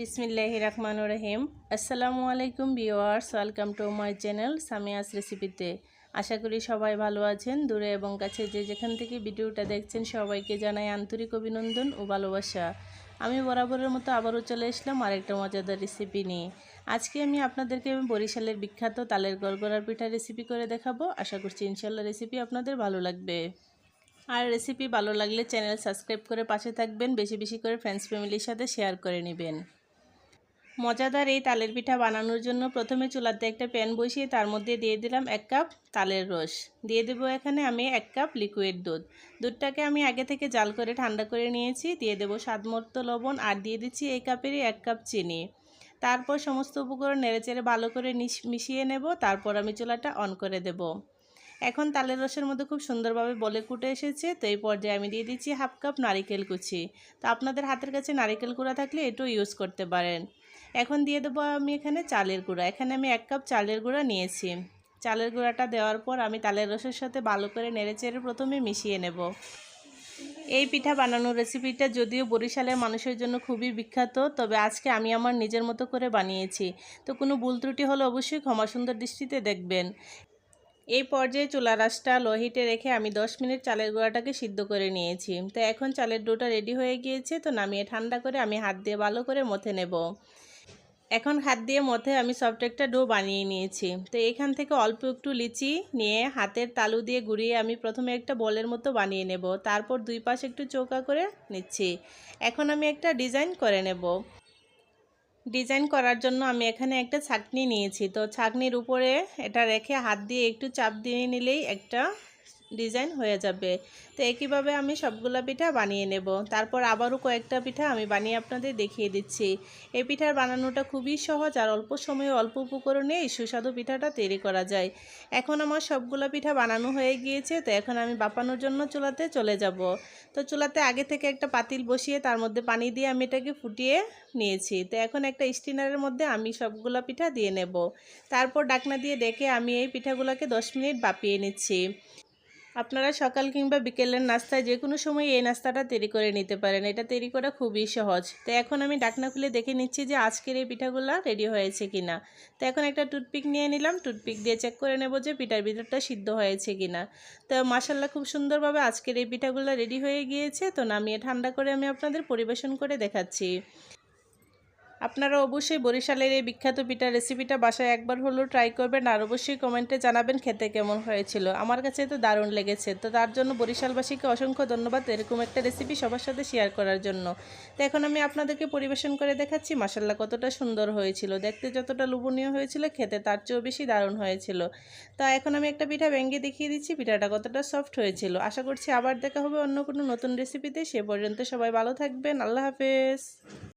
বিসমিল্লাহ রহমান রহিম। আসসালামু আলাইকুম viewers welcome to my channel Samia's রেসিপিতে। আশা করি সবাই ভালো আছেন। দূরে এবং কাছে যে যেখান থেকে ভিডিওটা দেখছেন, সবাইকে জানাই আন্তরিক অভিনন্দন ও ভালোবাসা। আমি বরাবরের মতো আবারও চলে এসলাম আরেকটা মজাদার রেসিপি নিয়ে। আজকে আমি আপনাদেরকে বরিশালের বিখ্যাত তালের গড়গড়ার পিঠা রেসিপি করে দেখাবো। আশা করছি ইনশাল্লাহ রেসিপি আপনাদের ভালো লাগবে। আর রেসিপি ভালো লাগলে চ্যানেল সাবস্ক্রাইব করে পাশে থাকবেন, বেশি বেশি করে ফ্রেন্ডস ফ্যামিলির সাথে শেয়ার করে নেবেন। মজাদার এই তালের পিঠা বানানোর জন্য প্রথমে চুলাতে একটা প্যান বসিয়ে তার মধ্যে দিয়ে দিলাম এক কাপ তালের রস। দিয়ে দেবো এখানে আমি এক কাপ লিকুইড দুধ। দুধটাকে আমি আগে থেকে জাল করে ঠান্ডা করে নিয়েছি। দিয়ে দেবো স্বাদমতো লবণ আর দিয়ে দিচ্ছি এই কাপেরই এক কাপ চিনি। তারপর সমস্ত উপকরণ নেড়েচেড়ে ভালো করে মিশিয়ে নেব। তারপর আমি চুলাটা অন করে দেব। এখন তালের রসের মধ্যে খুব সুন্দরভাবে বলে কুটে এসেছে। তো এই পর্যায়ে আমি দিয়ে দিচ্ছি হাফ কাপ নারিকেল কুচি। তো আপনাদের হাতের কাছে নারিকেল কুড়া থাকলে এটাও ইউজ করতে পারেন। এখন দিয়ে দেবো আমি এখানে চালের গুঁড়া। এখানে আমি এক কাপ চালের গুঁড়া নিয়েছি। চালের গুঁড়াটা দেওয়ার পর আমি তালের রসের সাথে ভালো করে নেড়েচেড়ে প্রথমে মিশিয়ে নেব। এই পিঠা বানানোর রেসিপিটা যদিও বরিশালের মানুষের জন্য খুবই বিখ্যাত, তবে আজকে আমি আমার নিজের মতো করে বানিয়েছি। তো কোনো ভুল ত্রুটি হলে অবশ্যই ক্ষমা সুন্দর দৃষ্টিতে দেখবেন। এই পর্যায়ে চুলা রাসটা লোহিটে রেখে আমি 10 মিনিট চালের গুঁড়াটাকে সিদ্ধ করে নিয়েছি। তো এখন চালের ডোটা রেডি হয়ে গিয়েছে, তো নামিয়ে ঠান্ডা করে আমি হাত দিয়ে ভালো করে মথে নেব। এখন হাত দিয়ে মধ্যে আমি সফট একটা ডো বানিয়ে নিয়েছি। তো এখান থেকে অল্প একটু লিচি নিয়ে হাতের তালু দিয়ে ঘুরিয়ে আমি প্রথমে একটা বলের মতো বানিয়ে নেব। তারপর দুই পাশে একটু চৌকা করে নিচ্ছি। এখন আমি একটা ডিজাইন করে নেব। ডিজাইন করার জন্য আমি এখানে একটা ছাকনি নিয়েছি। তো ছাকনির উপরে এটা রেখে হাত দিয়ে একটু চাপ দিয়ে নিলেই একটা ডিজাইন হয়ে যাবে। তো একইভাবে আমি সবগুলা পিঠা বানিয়ে নেব। তারপর আবারও কয়েকটা পিঠা আমি বানিয়ে আপনাদের দেখিয়ে দিচ্ছি। এই পিঠার বানানোটা খুবই সহজ আর অল্প সময়ে অল্প উপকরণে এই সুস্বাদু পিঠাটা তৈরি করা যায়। এখন আমার সবগুলা পিঠা বানানো হয়ে গিয়েছে, তো এখন আমি বাপানোর জন্য চুলাতে চলে যাব। তো চুলাতে আগে থেকে একটা পাতিল বসিয়ে তার মধ্যে পানি দিয়ে আমি এটাকে ফুটিয়ে নিয়েছি। তো এখন একটা স্টিনারের মধ্যে আমি সবগুলা পিঠা দিয়ে নেব। তারপর ডাকনা দিয়ে ডেকে আমি এই পিঠাগুলোকে দশ মিনিট বাপিয়ে নিচ্ছি। আপনারা সকাল কিংবা বিকেলের নাস্তায় যে কোনো সময় এই নাস্তাটা তৈরি করে নিতে পারেন। এটা তৈরি করা খুবই সহজ। তো এখন আমি ডাকনা খুলে দেখে নিচ্ছি যে আজকের এই পিঠাগুলো রেডি হয়েছে কিনা। তো এখন একটা টুথপিক নিয়ে নিলাম। টুথপিক দিয়ে চেক করে নেব যে পিঠার ভিতরটা সিদ্ধ হয়েছে কিনা। তো মাসাল্লাহ খুব সুন্দরভাবে আজকের এই পিঠাগুলো রেডি হয়ে গিয়েছে। তো নামিয়ে ঠান্ডা করে আমি আপনাদের পরিবেশন করে দেখাচ্ছি। আপনারা অবশ্যই বরিশালের এই বিখ্যাত পিঠার রেসিপিটা বাসায় একবার হলেও ট্রাই করবেন আর অবশ্যই কমেন্টে জানাবেন খেতে কেমন হয়েছিল। আমার কাছে তো দারুণ লেগেছে। তো তার জন্য বরিশালবাসীকে অসংখ্য ধন্যবাদ এরকম একটা রেসিপি সবার সাথে শেয়ার করার জন্য। তো এখন আমি আপনাদেরকে পরিবেশন করে দেখাচ্ছি মাসাল্লাহ কতটা সুন্দর হয়েছিল। দেখতে যতটা লোভনীয় হয়েছিল, খেতে তার চেয়েও বেশি দারুণ হয়েছিল। তা এখন আমি একটা পিঠা ভেঙে দেখিয়ে দিচ্ছি, পিঠাটা কতটা সফট হয়েছিল। আশা করছি আবার দেখা হবে অন্য কোনো নতুন রেসিপিতে সে পর্যন্ত সবাই ভালো থাকবেন। আল্লাহ হাফেজ।